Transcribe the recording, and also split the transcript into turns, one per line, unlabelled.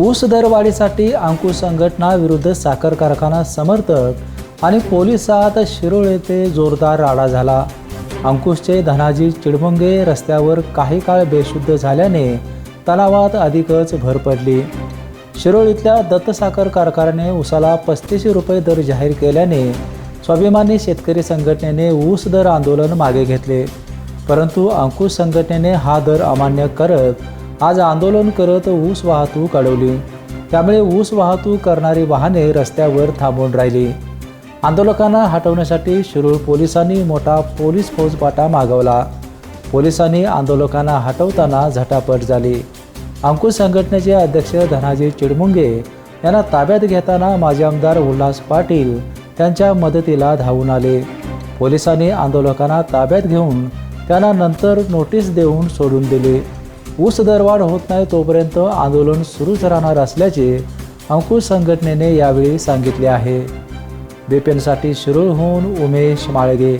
ऊस दरवाढीसाठी अंकुश संघटना विरुद्ध साखर कारखाना समर्थक आणि पोलिसात शिरोळ येथे जोरदार राडा झाला. अंकुशचे धनाजी चिडमंगे रस्त्यावर काही काळ बेशुद्ध झाल्याने तलावात अधिकच भर पडली. शिरोळ इथल्या दत्त साखर कारखान्याने ऊसाला पस्तीसशे रुपये दर जाहीर केल्याने स्वाभिमानी शेतकरी संघटनेने ऊस दर आंदोलन मागे घेतले. परंतु अंकुश संघटनेने हा दर अमान्य करत आज आंदोलन करत ऊस वाहतूक अडवली. त्यामुळे ऊस वाहतूक करणारी वाहने रस्त्यावर थांबून राहिली. आंदोलकांना हटवण्यासाठी शिरूर पोलिसांनी मोठा पोलीस फौजपाटा मागवला. पोलिसांनी आंदोलकांना हटवताना झटापट झाली. अंकुश संघटनेचे अध्यक्ष धनाजी चिडमुंगे यांना ताब्यात घेताना माजी आमदार उल्हास पाटील त्यांच्या मदतीला धावून आले. पोलिसांनी आंदोलकांना ताब्यात घेऊन त्यांना नंतर नोटीस देऊन सोडून दिले. ऊस दरवाढ होत नाही तोपर्यंत आंदोलन सुरूच राहणार असल्याचे अंकुश संघटनेने यावेळी सांगितले आहे. बेपेनसाठी शिरूरहून उमेश माळगे